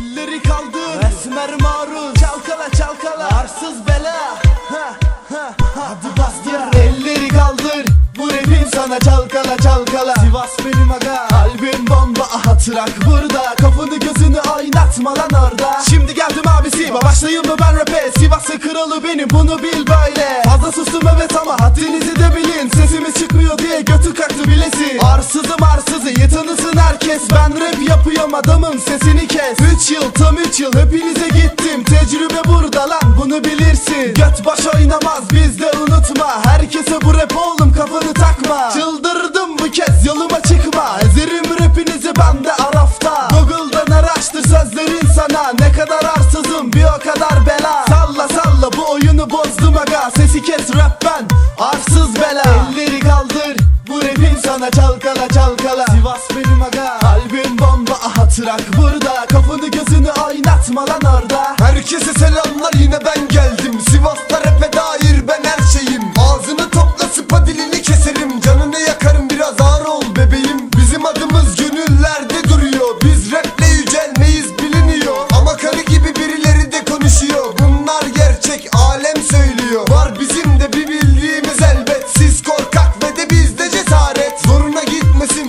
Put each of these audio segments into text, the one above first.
Elleri kaldır Esmer maruz Çalkala çalkala. Arsız bela. Ha, ha, Hadi bastır Elleri kaldır. Bu rapim sana çalkala çalkala. Sivas benim aga. Kalbim bomba aha trak burada. Kafanı gözünü oynatma lan orada. Şimdi geldim abisi Başlayayım mı ben rap'e Sivas'ın kralı benim bunu bil böyle. Fazla sustum evet ama haddinizi de bilin. Sesimiz çıkmıyor diye götü kalktı bilesin. Arsızım arsızı iyi tanısın herkes. Ben rap yapıyorum adamım sesini kes. 3 yıl tam 3 yıl hepinize gittim. Tecrübe burada lan bunu bilirsin. Göt baş oynamaz bizde unutma. Herkese bu rap oyunu bozdum aga Sesi kes rap ben. Arsız bela. Elleri kaldır bu rapim sana çalkala çalkala. Sivas benim aga. Kalbim bomba aha trak burada. Kafanı gözünü oynatma lan orada. Herkese selamlar yine ben geldim. Sivas'ta rap'e dair ben her şeyim. Ağzını topla sıpa dilini keserim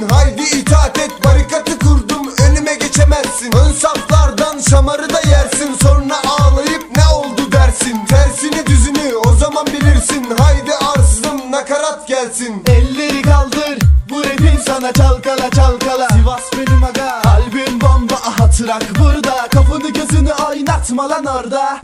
haydi itaat et Barikatı kurdum önüme geçemezsin. Ön saflardan şamarı da yersin Sonra ağlayıp ne oldu dersin. Tersini düzünü o zaman bilirsin Haydi arsızım nakarat gelsin. Elleri kaldır bu rapim sana çalkala çalkala. Sivas benim aga. Kalbim bomba aha trak burada. Kafanı gözünü oynatma lan orada